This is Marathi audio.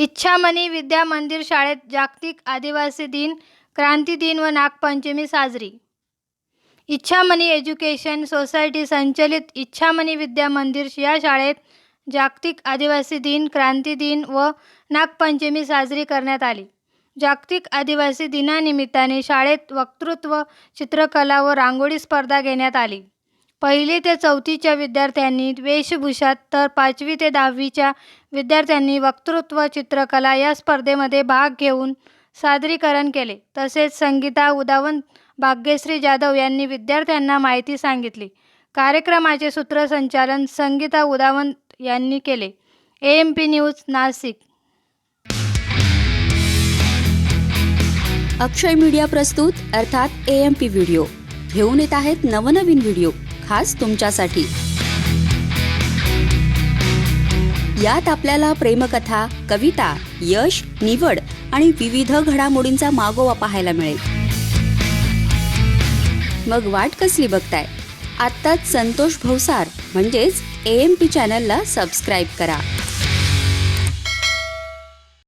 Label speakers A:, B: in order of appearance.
A: इच्छामणी विद्या मंदिर शाळेत जागतिक आदिवासी दिन क्रांती दिन व नागपंचमी साजरी. इच्छामणी एज्युकेशन सोसायटी संचलित इच्छामणी विद्या मंदिर या शाळेत जागतिक आदिवासी दिन क्रांती दिन व नागपंचमी साजरी करण्यात आली. जागतिक आदिवासी दिनानिमित्ताने शाळेत वक्तृत्व चित्रकला व रांगोळी स्पर्धा घेण्यात आली. पहिली ते चौथीच्या विद्यार्थ्यांनी वेशभूषात तर पाचवी ते दहावीच्या विद्यार्थ्यांनी वक्तृत्व चित्रकला या स्पर्धेमध्ये भाग घेऊन सादरीकरण केले. तसेच संगीता उदावंत भाग्यश्री जाधव यांनी विद्यार्थ्यांना माहिती सांगितली. कार्यक्रमाचे सूत्रसंचालन संगीता उदावंत यांनी केले. A M P news Nashik.
B: Akshay media प्रस्तुत अर्थात ए एम पी व्हिडिओ घेऊन येत आहेत नवनवीन व्हिडिओ. खास तुमच्यासाठी. यात आपल्याला प्रेमकथा कविता यश निवड आणि विविध घडामोडींचा मागोवा पाहायला मिळेल. मग वाट कसली बघताय? आत्ताच संतोष भवसार म्हणजेच ए एम पी चॅनलला सबस्क्राईब करा.